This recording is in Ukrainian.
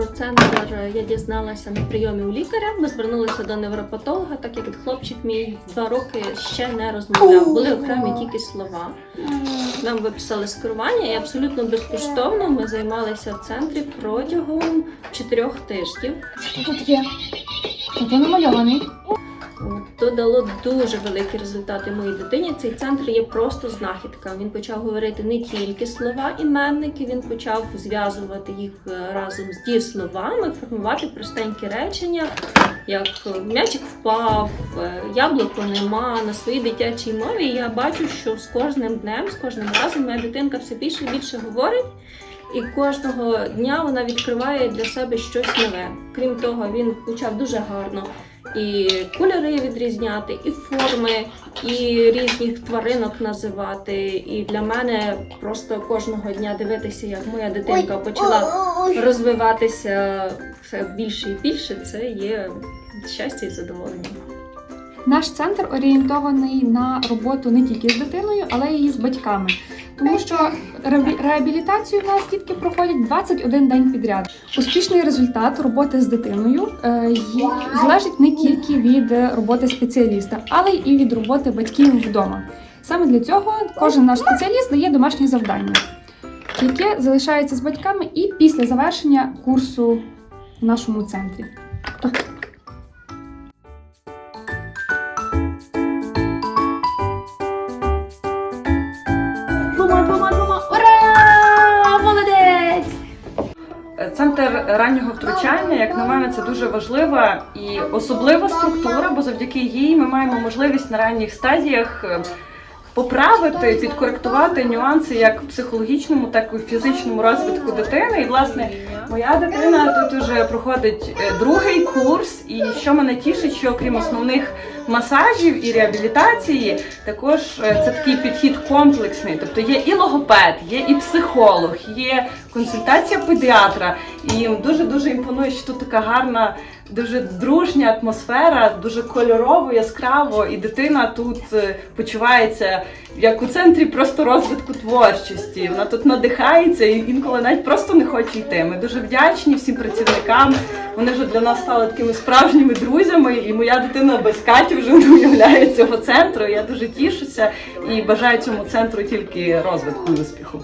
Про центр я дізналася на прийомі у лікаря. Ми звернулися до невропатолога, так як хлопчик мій два роки ще не розмовляв. Були окремі тільки слова. Нам виписали скерування і абсолютно безкоштовно ми займалися в центрі протягом чотирьох тижнів. Що тут є? Тут намальований. То дало дуже великі результати моїй дитині. Цей центр є просто знахідка. Він почав говорити не тільки слова іменники, він почав зв'язувати їх е, разом з дієсловами, формувати простенькі речення, як е, м'ячик впав, е, яблуко нема на своїй дитячій мові. Я бачу, що з кожним днем, з кожним разом моя дитинка все більше і більше говорить. І кожного дня вона відкриває для себе щось нове. Крім того, він почав дуже гарно і кольори відрізняти, і форми, і різних тваринок називати. І для мене просто кожного дня дивитися, як моя дитинка почала розвиватися все більше і більше. Це є щастя і задоволення. Наш центр орієнтований на роботу не тільки з дитиною, але й з батьками. Тому що реабі- реабілітацію дітки проходять 21 день підряд. Успішний результат роботи з дитиною е, залежить не тільки від е, роботи спеціаліста, але й від роботи батьків вдома. Саме для цього кожен наш спеціаліст дає домашні завдання, яке залишається з батьками і після завершення курсу в нашому центрі. Бума, бума. Ура! Молодець! Центр раннього втручання, як на мене, це дуже важлива і особлива структура, бо завдяки їй ми маємо можливість на ранніх стадіях е, поправити, підкоректувати нюанси як в психологічному, так і в фізичному розвитку дитини. І власне моя дитина тут уже проходить е, другий курс. І що мене тішить, що окрім основних масажів і реабілітації, також е, це такий підхід комплексний. Тобто є і логопед, є і психолог, є консультація педіатра. І дуже дуже імпонує, що тут така гарна, дуже дружня атмосфера, дуже кольорово, яскраво, і дитина тут е, почувається як у центрі просто розвитку творчості. Вона тут надихається і інколи навіть просто не хоче йти. Ми дуже вдячні всім працівникам. Вони вже для нас стали такими справжніми друзями, і моя дитина без Каті вже не уявляю цього центру. Я дуже тішуся і бажаю цьому центру тільки розвитку і успіху.